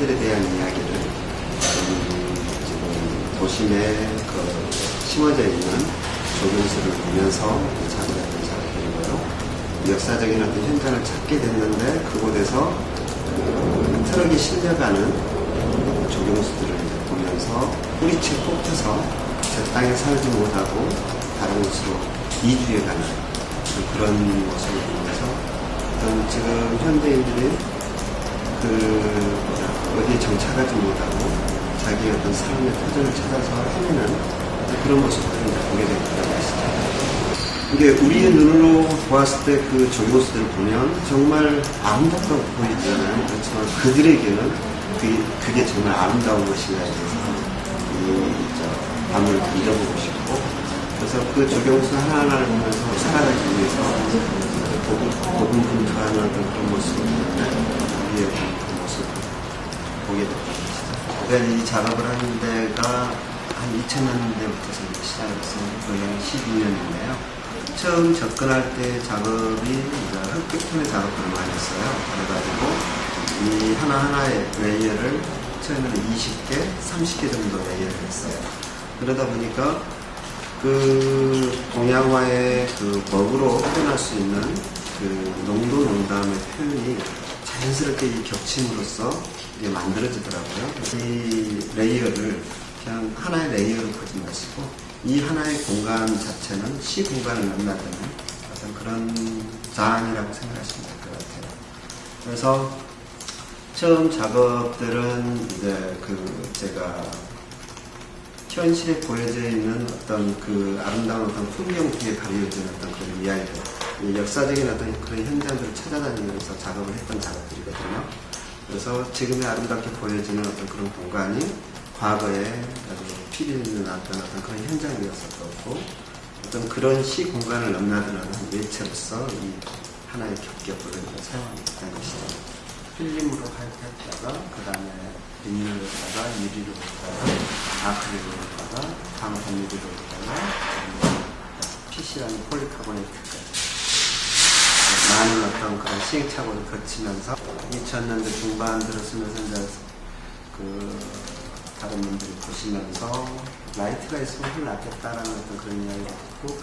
현대인들에 대한 이야기를 음, 지금 도심에 그 심어져 있는 조경수를 보면서 작업했던 작업이고요. 역사적인 어떤 현장을 찾게 됐는데 그곳에서 그 트럭이 실려가는 조경수들을 보면서 뿌리채 뽑혀서 저 땅에 살지 못하고 다른 곳으로 이주해가는 그런 모습을 보면서 어떤 지금 현대인들이 그 뭐야, 어디에 정착하지 못하고 자기 어떤 삶의 터전을 찾아서 헤매는 그런 이제 보게 됐다는 것이죠. 이게 우리의 눈으로 보았을 때그 조교수들을 보면 정말 아름답다고 보이잖아요. 그렇지만 그들에게는 그게, 그게 정말 아름다운 것인가에 대해서 이, 저, 밤을 잊어보고 싶고 그래서 그 조경수 하나하나를 보면서 살아가기 위해서 고분- 고분분투하는 어떤 그런 모습을 보는데 그 보게 것이죠. 내가 이 작업을 하는 데가 한 2000년대부터 시작을 했어요. 거의 한 12년인데요. 처음 접근할 때 작업이 흑백톤의 작업들을 많이 했어요. 그래가지고 이 하나하나의 레이어를 처음에는 20개, 30개 정도 레이어를 했어요. 그러다 보니까 그 동양화의 그 먹으로 표현할 수 있는 그 농도 농담의 표현이 자연스럽게 이 겹침으로써 이게 만들어지더라고요. 이 레이어를 그냥 하나의 레이어로 보지 마시고 이 하나의 공간 자체는 시 공간을 넘나드는 어떤 그런 자안이라고 생각하시면 될 것 같아요. 그래서 처음 작업들은 이제 그 제가 현실에 보여져 있는 어떤 그 아름다운 어떤 풍경 뒤에 가려진 어떤 그런 이야기들, 이 역사적인 어떤 그런 현장들을 찾아다니면서 작업을 했던 작업들이거든요. 그래서 지금의 아름답게 보여지는 어떤 그런 공간이 과거에 필요 있는 어떤 어떤 그런 현장이었었고 어떤 그런 시 공간을 넘나드는 한 매체로서 이 하나의 겹겹을 사용하는 것이죠. 필름으로 했다가 그 다음에 린으로다가 유리로 했다가 아크릴로 했다가 방탄 유리로 했다가 PC라는 폴리카보네이트까지 많은 어떤 그런 시행착오를 거치면서 2000년대 중반 들어서면서 이제 그 다른 분들이 보시면서 라이트가 있으면 훨씬 낫겠다라는 어떤 그런 이야기가 있고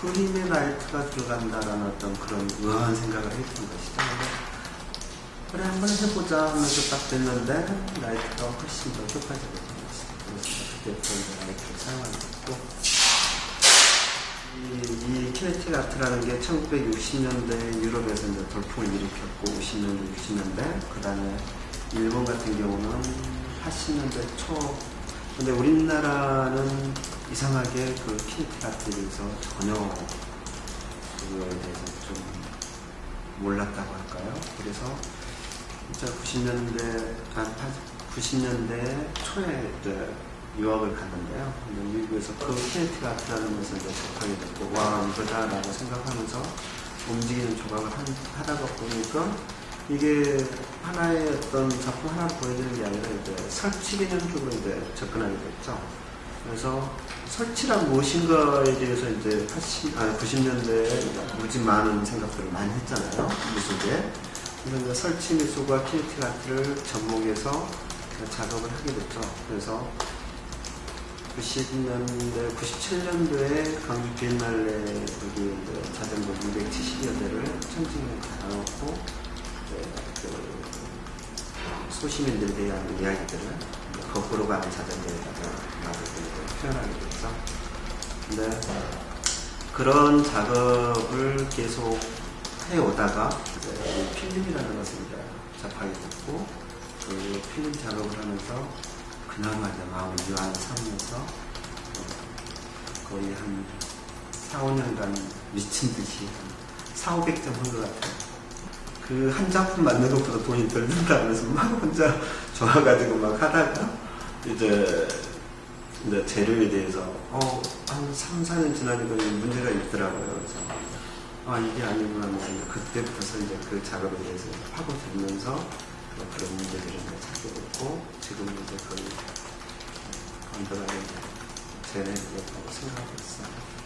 그림에 라이트가 들어간다라는 어떤 그런 의아한 생각을 했던 것이죠. 그래 한번 해보자 하면서 딱 됐는데 라이트가 훨씬 더 효과적이었던 것이죠. 그래서 라이트를 사용하게 됐고 이, 이 키네틱 아트라는 게 1960년대 유럽에서 이제 돌풍을 일으켰고 50년대, 60년대 그 다음에 일본 같은 경우는 80년대 초 근데 우리나라는 이상하게 그 키네틱 아트에 대해서 전혀 그거에 대해서 좀 몰랐다고 할까요? 그래서 진짜 90년대, 아, 90년대 초에 이제 유학을 갔는데요. 미국에서 그 키네틱 아트라는 것을 이제 접하게 됐고, 와, 이거다라고 생각하면서 움직이는 조각을 한, 하다가 보니까 이게 하나의 어떤 작품 하나를 보여주는 게 아니라 이제 설치 개념적으로 이제 접근하게 됐죠. 그래서 설치란 무엇인가에 대해서 이제 80, 아, 90년대에 무지 많은 생각들을 많이 했잖아요. 미술에. 그래서 설치 미술과 키네틱 아트를 접목해서 작업을 하게 됐죠. 그래서 90년대, 97년도에 강주 비엔날레 여기 자전거 270여 대를 청진에 이제 그 소시민들에 대한 이야기들을 거꾸로 가는 자전거에다가 나오고 표현하게 됐죠. 근데 그런 작업을 계속 해오다가 이제 이 필름이라는 것을 접하게 됐고 그 필름 작업을 하면서 그나마 이제 마음을 유한 삼으면서 어, 거의 한 4, 5년간 미친 듯이 한 4, 500점 한 것 같아요. 그 한 작품 만드는 것보다 돈이 덜 든다 그래서 막 혼자 좋아가지고 막 하다가 이제 이제 재료에 대해서 어, 한 3, 4년 지나니까 이 문제가 있더라고요. 그래서 아 이게 아니구나 그때부터 이제 그 작업에 대해서 파고들면서 뭐 그런 문제들을 찾게 됐고 지금 이제 거의 완전하게 이제 재래되었다고 생각하고 있어요.